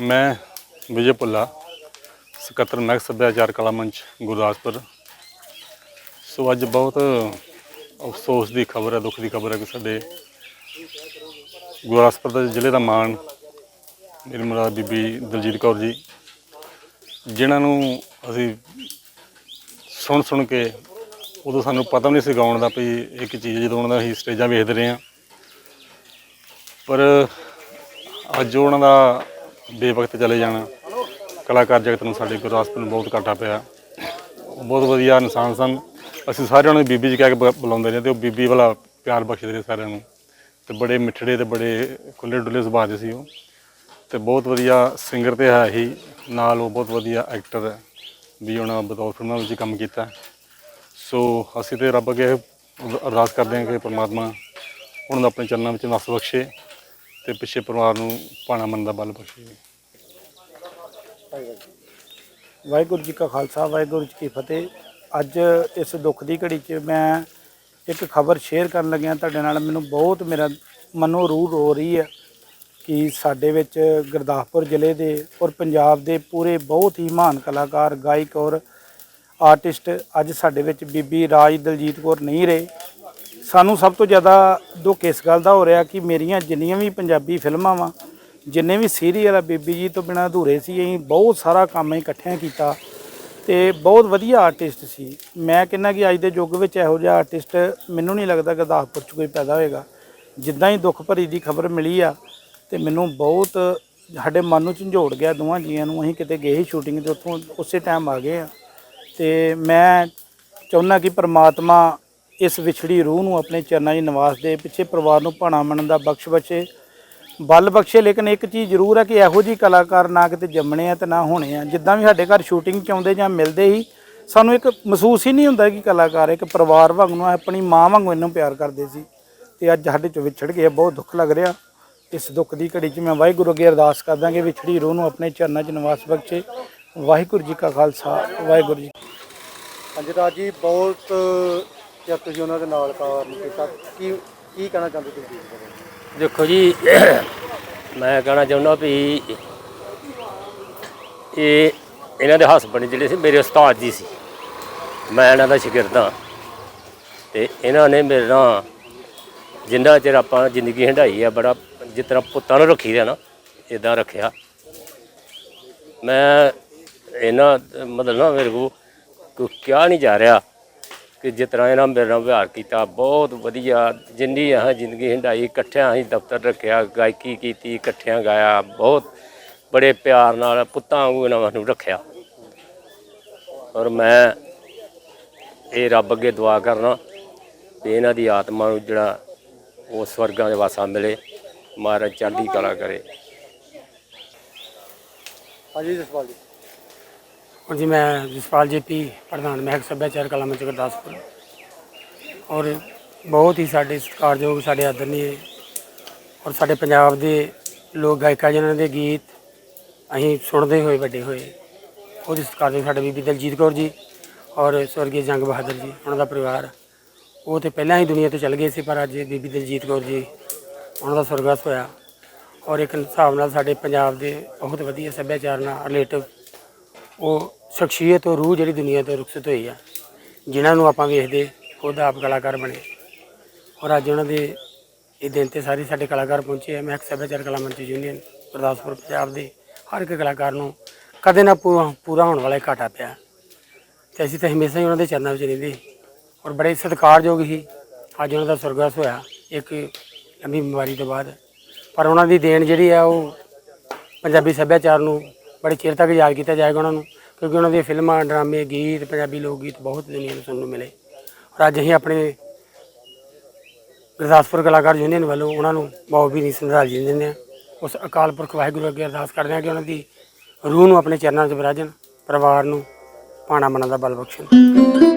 ਮੈਂ ਵਿਜੇ ਭੁੱਲਾ ਸਕੱਤਰ ਮਹਿਕ ਸੱਭਿਆਚਾਰ ਕਲਾ ਮੰਚ, ਗੁਰਦਾਸਪੁਰ। ਸੋ ਅੱਜ ਬਹੁਤ ਅਫਸੋਸ ਦੀ ਖਬਰ ਹੈ, ਦੁੱਖ ਦੀ ਖਬਰ ਹੈ ਕਿ ਸਾਡੇ ਗੁਰਦਾਸਪੁਰ ਦੇ ਜ਼ਿਲ੍ਹੇ ਦਾ ਮਾਣ ਮੇਰੀ ਮੁਰਾਦ ਬੀਬੀ ਦਲਜੀਤ ਕੌਰ ਜੀ, ਜਿਨ੍ਹਾਂ ਨੂੰ ਅਸੀਂ ਸੁਣ ਸੁਣ ਕੇ ਉਦੋਂ ਸਾਨੂੰ ਪਤਾ ਵੀ ਨਹੀਂ ਸੀ ਗਾਉਣ ਦਾ ਵੀ ਇੱਕ ਚੀਜ਼ ਜਦੋਂ ਉਹਨਾਂ ਦਾ ਅਸੀਂ ਸਟੇਜਾਂ ਵੇਖਦੇ ਰਹੇ ਹਾਂ। ਪਰ ਅੱਜ ਉਹਨਾਂ ਦਾ ਬੇਵਕਤ ਚਲੇ ਜਾਣਾ। ਕਲਾਕਾਰ ਜਗਤ ਨੂੰ ਸਾਡੇ ਗੁਰਦਾਸਪੁਰ ਨੂੰ ਬਹੁਤ ਘਾਟਾ ਪਿਆ। ਬਹੁਤ ਵਧੀਆ ਇਨਸਾਨ ਸਨ। ਅਸੀਂ ਸਾਰਿਆਂ ਨੂੰ ਬੀਬੀ ਜੀ ਕਹਿ ਕੇ ਬ- ਬੁਲਾਉਂਦੇ ਨੇ ਤੇ ਉਹ ਬੀਬੀ ਵਾਲਾ ਪਿਆਰ ਬਖਸ਼ਦੇ ਰਹੇ ਸਾਰਿਆਂ ਨੂੰ। ਤੇ ਬੜੇ ਮਿੱਠੜੇ ਤੇ ਬੜੇ ਖੁੱਲੇ ਡੁੱਲੇ ਸੁਭਾਅ ਦੇ ਸੀ ਉਹ। ਤੇ ਬਹੁਤ ਵਧੀਆ ਸਿੰਗਰ ਤੇ ਹੈ ਹੀ। ਨਾਲ ਉਹ ਬਹੁਤ ਵਧੀਆ ਐਕਟਰ ਹੈ। ਵੀ ਉਹਨਾਂ ਬਤੌਰ ਫਿਲਮਾਂ ਵਿੱਚ ਕੰਮ ਕੀਤਾ। ਸੋ ਅਸੀਂ ਤੇ ਰੱਬ ਅੱਗੇ ਅਰ- ਅਰਦਾਸ ਕਰਦੇ ਹਾਂ ਕਿ ਪਰਮਾਤਮਾ ਉਹਨਾਂ ਨੂੰ ਆਪਣੇ ਚਰਨਾਂ ਵਿੱਚ ਨਸ ਬਖਸ਼ੇ। ਤੇ ਪਿੱਛੇ ਪਰਿਵਾਰ ਨੂੰ ਭਾਣਾ ਮੰਨ ਦਾ ਬਲ ਬਖਸ਼ੇ ਵਾਹਿਗੁਰੂ ਜੀ ਕਾ ਖਾਲਸਾ, ਵਾਹਿਗੁਰੂ ਜੀ ਕੀ ਫਤਿਹ। ਅੱਜ ਇਸ ਦੁੱਖ ਦੀ ਘੜੀ 'ਚ ਮੈਂ ਇੱਕ ਖਬਰ ਸ਼ੇਅਰ ਕਰਨ ਲੱਗਿਆ ਤੁਹਾਡੇ ਨਾਲ। ਮੈਨੂੰ ਬਹੁਤ ਮੇਰਾ ਮਨੋਂ ਰੂਹ ਰੋ ਰਹੀ ਹੈ ਕਿ ਸਾਡੇ ਵਿੱਚ ਗੁਰਦਾਸਪੁਰ ਜ਼ਿਲ੍ਹੇ ਦੇ ਔਰ ਪੰਜਾਬ ਦੇ ਪੂਰੇ ਬਹੁਤ ਹੀ ਮਹਾਨ ਕਲਾਕਾਰ, ਗਾਇਕ ਔਰ ਆਰਟਿਸਟ ਅੱਜ ਸਾਡੇ ਵਿੱਚ ਬੀਬੀ ਰਾਜ ਦਲਜੀਤ ਕੌਰ ਨਹੀਂ ਰਹੇ। ਸਾਨੂੰ ਸਭ ਤੋਂ ਜ਼ਿਆਦਾ ਦੁੱਖ ਇਸ ਗੱਲ ਦਾ ਹੋ ਰਿਹਾ ਕਿ ਮੇਰੀਆਂ ਜਿੰਨੀਆਂ ਵੀ ਪੰਜਾਬੀ ਫਿਲਮਾਂ ਵਾ, ਜਿੰਨੇ ਵੀ ਸੀਰੀਅਲ ਆ, ਬੀਬੀ ਜੀ ਤੋਂ ਬਿਨਾ ਅਧੂਰੇ ਸੀ, ਅਸੀਂ ਬਹੁਤ ਸਾਰਾ ਕੰਮ ਇਕੱਠਿਆਂ ਕੀਤਾ ਤੇ ਬਹੁਤ ਵਧੀਆ ਆਰਟਿਸਟ ਸੀ। ਮੈਂ ਕਹਿੰਦਾ ਕਿ ਅੱਜ ਦੇ ਯੁੱਗ ਵਿੱਚ ਇਹੋ ਜਿਹਾ ਆਰਟਿਸਟ ਮੈਨੂੰ ਨਹੀਂ ਲੱਗਦਾ ਗੁਰਦਾਸਪੁਰ 'ਚ ਕੋਈ ਪੈਦਾ ਹੋਏਗਾ। ਜਿੱਦਾਂ ਹੀ ਦੁੱਖ ਭਰੀ ਦੀ ਖਬਰ ਮਿਲੀ ਆ ਤੇ ਮੈਨੂੰ ਬਹੁਤ ਸਾਡੇ ਮਨ ਨੂੰ ਝੰਜੋੜ ਗਿਆ ਦੋਵਾਂ ਜੀਆਂ ਨੂੰ। ਅਸੀਂ ਕਿਤੇ ਗਏ ਸੀ ਸ਼ੂਟਿੰਗ ਤੇ, ਉੱਥੋਂ ਉਸੇ ਟਾਈਮ ਆ ਗਏ ਆ। ਤੇ ਮੈਂ ਚਾਹੁੰਦਾ ਕਿ ਪ੍ਰਮਾਤਮਾ ਇਸ ਵਿਛੜੀ ਰੂਹ ਨੂੰ ਆਪਣੇ ਚਰਨਾਂ 'ਚ ਨਿਵਾਸ ਦੇ ਪਿੱਛੇ ਪਰਿਵਾਰ ਨੂੰ ਭਾਣਾ ਮੰਨਣ ਦਾ ਬਖਸ਼ ਬਖਸ਼ੇ। ਬਲ ਬਖਸ਼ੇ ਲੇਕਿਨ ਇੱਕ ਚੀਜ਼ ਜ਼ਰੂਰ ਹੈ ਕਿ ਇਹੋ ਜੀ ਕਲਾਕਾਰ ਨਾ ਕਿਤੇ ਜੰਮਣੇ ਆ ਤੇ ਨਾ ਹੋਣੇ ਆ। ਜਿੱਦਾਂ ਵੀ ਸਾਡੇ ਘਰ ਸ਼ੂਟਿੰਗ 'ਚ ਆਉਂਦੇ ਜਾਂ ਮਿਲਦੇ ਹੀ ਸਾਨੂੰ ਇੱਕ ਮਹਿਸੂਸ ਹੀ ਨਹੀਂ ਹੁੰਦਾ ਕਿ ਕਲਾਕਾਰ ਇੱਕ ਪਰਿਵਾਰ ਵਾਂਗ ਨੂੰ ਆਪਣੀ ਮਾਂ ਵਾਂਗੂ ਇਹਨੂੰ ਪਿਆਰ ਕਰਦੇ ਸੀ। ਤੇ ਅੱਜ ਸਾਡੇ ਚੋਂ ਵਿਛੜ ਗਏ ਆ, ਬਹੁਤ ਦੁੱਖ ਲੱਗ ਰਿਹਾ। ਇਸ ਦੁੱਖ ਦੀ ਘੜੀ 'ਚ ਮੈਂ ਵਾਹਿਗੁਰੂ ਅੱਗੇ ਅਰਦਾਸ ਕਰਦਾ ਕਿ ਵਿਛੜੀ ਰੂਹ ਨੂੰ ਆਪਣੇ ਚਰਨਾਂ 'ਚ ਨਿਵਾਸ ਬਖਸ਼ੇ। ਵਾਹਿਗੁਰੂ ਜੀ ਕਾ ਖਾਲਸਾ ਵਾਹਿਗੁਰੂ ਜੀ ਹਾਂਜੀ ਰਾਜ ਜੀ ਬਹੁਤ ਚਿਰ ਤੁਸੀਂ ਉਹਨਾਂ ਦੇ ਨਾਲ ਕਾਰਨ ਕੀਤਾ, ਕੀ ਕੀ ਕਹਿਣਾ ਚਾਹੁੰਦੇ ਤੁਸੀਂ? ਦੇਖੋ ਜੀ, ਮੈਂ ਕਹਿਣਾ ਚਾਹੁੰਦਾ ਵੀ ਇਹ ਇਹਨਾਂ ਦੇ ਹਸਬੰਡ ਜਿਹੜੇ ਸੀ, ਮੇਰੇ ਉਸਤਾਦ ਜੀ ਸੀ। ਮੈਂ ਇਹਨਾਂ ਦਾ ਸ਼ਾਗਿਰਦ ਹਾਂ। ਤੇ ਇਹਨਾਂ ਨੇ ਮੇਰੇ ਨਾਲ ਜਿੰਨਾ ਚਿਰ ਆਪਾਂ ਜ਼ਿੰਦਗੀ ਹੰਢਾਈ ਆ, ਬੜਾ ਜਿਸ ਤਰ੍ਹਾਂ ਪੁੱਤਾਂ ਨੂੰ ਰੱਖੀ ਦਾ ਨਾ ਇਦਾਂ ਰੱਖਿਆ। ਮੈਂ ਇਹਨਾਂ, ਮਤਲਬ ਨਾ ਮੇਰੇ ਕੋ ਕੋਈ ਕਿਹਾ ਨਹੀਂ ਜਾ ਰਿਹਾ। ਕਿ ਜਿਸ ਤਰ੍ਹਾਂ ਇਹਨਾਂ ਮੇਰੇ ਨਾਲ ਵਿਹਾਰ ਕੀਤਾ, ਬਹੁਤ ਵਧੀਆ ਜਿੰਨੀ ਆਹ ਜ਼ਿੰਦਗੀ ਹੰਢਾਈ, ਇਕੱਠਿਆਂ ਅਸੀਂ ਦਫ਼ਤਰ ਰੱਖਿਆ, ਗਾਇਕੀ ਕੀਤੀ, ਇਕੱਠਿਆਂ ਗਾਇਆ, ਬਹੁਤ ਬੜੇ ਪਿਆਰ ਨਾਲ ਪੁੱਤਾਂ ਵਾਂਗੂ ਇਹਨਾਂ ਨੂੰ ਰੱਖਿਆ। ਔਰ ਮੈਂ ਇਹ ਰੱਬ ਅੱਗੇ ਦੁਆ ਕਰਨਾ ਵੀ ਇਹਨਾਂ ਦੀ ਆਤਮਾ ਨੂੰ ਜਿਹੜਾ ਉਹ ਸਵਰਗਾਂ ਦੇ ਵਾਸਾ ਮਿਲੇ, ਮਹਾਰਾਜ ਚੜ੍ਹਦੀ ਕਲਾ ਕਰੇ। ਹਾਂਜੀ ਜਸਪਾਲ ਜੀ। ਔਰ ਜੀ ਮੈਂ ਜਸਪਾਲ ਜੀਪੀ, ਪ੍ਰਧਾਨ ਮਹਿਕ ਸੱਭਿਆਚਾਰ ਕਲਾ ਮੰਚ ਗੁਰਦਾਸਪੁਰ। ਔਰ ਬਹੁਤ ਹੀ ਸਾਡੇ ਸਤਿਕਾਰਯੋਗ, ਸਾਡੇ ਆਦਰਨੀਏ ਔਰ ਸਾਡੇ ਪੰਜਾਬ ਦੇ ਲੋਕ ਗਾਇਕਾ ਜਿਨ੍ਹਾਂ ਦੇ ਗੀਤ ਅਸੀਂ ਸੁਣਦੇ ਹੋਏ, ਵੱਡੇ ਹੋਏ। ਉਹਦੀ ਸਤਿਕਾਰਯੋਗ ਸਾਡੇ ਬੀਬੀ ਦਲਜੀਤ ਕੌਰ ਜੀ ਔਰ ਸਵਰਗੀ ਜੰਗ ਬਹਾਦਰ ਜੀ, ਉਹਨਾਂ ਦਾ ਪਰਿਵਾਰ। ਉਹ ਤੇ ਪਹਿਲਾਂ ਹੀ ਦੁਨੀਆ ਤੋਂ ਚਲ ਗਏ ਸੀ, ਪਰ ਅੱਜ ਬੀਬੀ ਦਲਜੀਤ ਕੌਰ ਜੀ, ਉਹਨਾਂ ਦਾ ਸੁਰਗਾਸ ਹੋਇਆ। ਔਰ ਇੱਕ ਹਿਸਾਬ ਨਾਲ ਸਾਡੇ ਪੰਜਾਬ ਦੇ ਬਹੁਤ ਵਧੀਆ ਸੱਭਿਆਚਾਰ ਨਾਲ ਰਿਲੇਟਿਵ ਉਹ ਸ਼ਖਸੀਅਤ ਔਰ ਰੂਹ ਜਿਹੜੀ ਦੁਨੀਆ ਤੋਂ ਰੁਖਸਤ ਹੋਈ ਆ, ਜਿਨ੍ਹਾਂ ਨੂੰ ਆਪਾਂ ਵੇਖਦੇ ਖੁਦ ਆਪ ਕਲਾਕਾਰ ਬਣੇ। ਔਰ ਅੱਜ ਉਹਨਾਂ ਦੇ ਇਹ ਦਿਨ ਤੇ ਸਾਰੇ ਸਾਡੇ ਕਲਾਕਾਰ ਪਹੁੰਚੇ ਆ ਮੈਂ ਇੱਕ ਸੱਭਿਆਚਾਰ ਕਲਾ ਮੰਚ ਯੂਨੀਅਨ, ਗੁਰਦਾਸਪੁਰ, ਪੰਜਾਬ ਦੇ ਹਰ ਇੱਕ ਕਲਾਕਾਰ ਨੂੰ ਕਦੇ ਨਾ ਪੂਰਾ ਪੂਰਾ ਹੋਣ ਵਾਲਾ ਘਾਟਾ ਪਿਆ। ਤੇ ਅਸੀਂ ਤਾਂ ਹਮੇਸ਼ਾ ਹੀ ਉਹਨਾਂ ਦੇ ਚਰਨਾਂ ਵਿੱਚ ਰਹਿੰਦੇ ਔਰ ਬੜੇ ਸਤਿਕਾਰਯੋਗ ਸੀ ਅੱਜ ਉਹਨਾਂ ਦਾ ਸੁਰਗਾਸ ਹੋਇਆ, ਇੱਕ ਲੰਬੀ ਬਿਮਾਰੀ ਤੋਂ ਬਾਅਦ। ਪਰ ਉਹਨਾਂ ਦੀ ਦੇਣ ਜਿਹੜੀ ਆ, ਉਹ ਪੰਜਾਬੀ ਸੱਭਿਆਚਾਰ ਨੂੰ ਬੜੇ ਚਿਰ ਤੱਕ ਯਾਦ ਕੀਤਾ ਜਾਏਗਾ ਉਹਨਾਂ ਨੂੰ। ਕਿਉਂਕਿ ਉਹਨਾਂ ਦੀਆਂ ਫਿਲਮਾਂ, ਡਰਾਮੇ, ਗੀਤ, ਪੰਜਾਬੀ ਲੋਕ ਗੀਤ ਬਹੁਤ ਦੁਨੀਆ ਨੂੰ ਸੁਣਨ ਨੂੰ ਮਿਲੇ। ਔਰ ਅੱਜ ਅਸੀਂ ਆਪਣੇ ਗੁਰਦਾਸਪੁਰ ਕਲਾਕਾਰ ਯੂਨੀਅਨ ਵੱਲੋਂ ਉਹਨਾਂ ਨੂੰ ਬਾਉਬੀਨੀ ਸੰਧਾਲੀ ਦਿੰਦੇ ਹਾਂ। ਉਸ ਅਕਾਲ ਪੁਰਖ ਵਾਹਿਗੁਰੂ ਅੱਗੇ ਅਰਦਾਸ ਕਰਦੇ ਹਾਂ ਕਿ ਉਹਨਾਂ ਦੀ ਰੂਹ ਨੂੰ ਆਪਣੇ ਚਰਨਾਂ 'ਚ ਵਿਰਾਜਣ, ਪਰਿਵਾਰ ਨੂੰ ਪਾਣਾ ਮਨਾਂ ਦਾ ਬਲ ਬਖਸ਼ਣ।